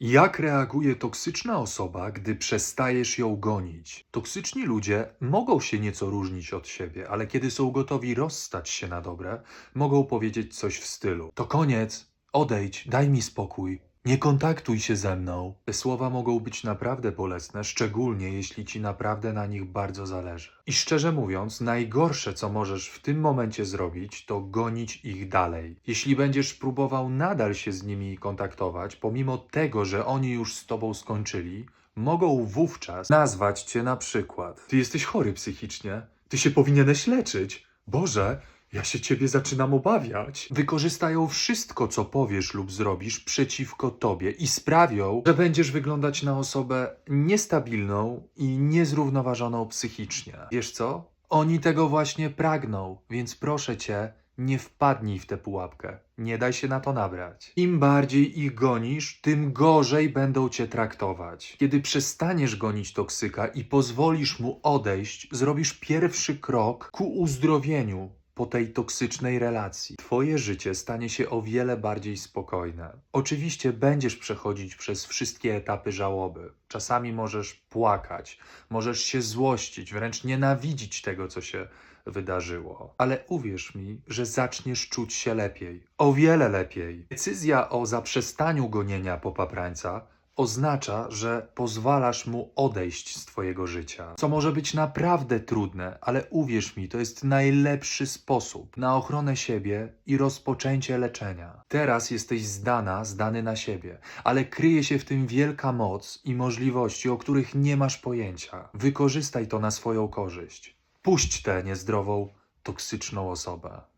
Jak reaguje toksyczna osoba, gdy przestajesz ją gonić? Toksyczni ludzie mogą się nieco różnić od siebie, ale kiedy są gotowi rozstać się na dobre, mogą powiedzieć coś w stylu: To koniec, odejdź, daj mi spokój. Nie kontaktuj się ze mną. Te słowa mogą być naprawdę bolesne, szczególnie jeśli ci naprawdę na nich bardzo zależy. I szczerze mówiąc, najgorsze, co możesz w tym momencie zrobić, to gonić ich dalej. Jeśli będziesz próbował nadal się z nimi kontaktować, pomimo tego, że oni już z tobą skończyli, mogą wówczas nazwać cię na przykład: Ty jesteś chory psychicznie, ty się powinieneś leczyć. Boże, ja się ciebie zaczynam obawiać. Wykorzystają wszystko, co powiesz lub zrobisz przeciwko tobie i sprawią, że będziesz wyglądać na osobę niestabilną i niezrównoważoną psychicznie. Wiesz co? Oni tego właśnie pragną, więc proszę cię, nie wpadnij w tę pułapkę. Nie daj się na to nabrać. Im bardziej ich gonisz, tym gorzej będą cię traktować. Kiedy przestaniesz gonić toksyka i pozwolisz mu odejść, zrobisz pierwszy krok ku uzdrowieniu po tej toksycznej relacji. Twoje życie stanie się o wiele bardziej spokojne. Oczywiście będziesz przechodzić przez wszystkie etapy żałoby. Czasami możesz płakać, możesz się złościć, wręcz nienawidzić tego, co się wydarzyło. Ale uwierz mi, że zaczniesz czuć się lepiej. O wiele lepiej. Decyzja o zaprzestaniu gonienia popaprańca oznacza, że pozwalasz mu odejść z Twojego życia. Co może być naprawdę trudne, ale uwierz mi, to jest najlepszy sposób na ochronę siebie i rozpoczęcie leczenia. Teraz jesteś zdana, zdany na siebie, ale kryje się w tym wielka moc i możliwości, o których nie masz pojęcia. Wykorzystaj to na swoją korzyść. Puść tę niezdrową, toksyczną osobę.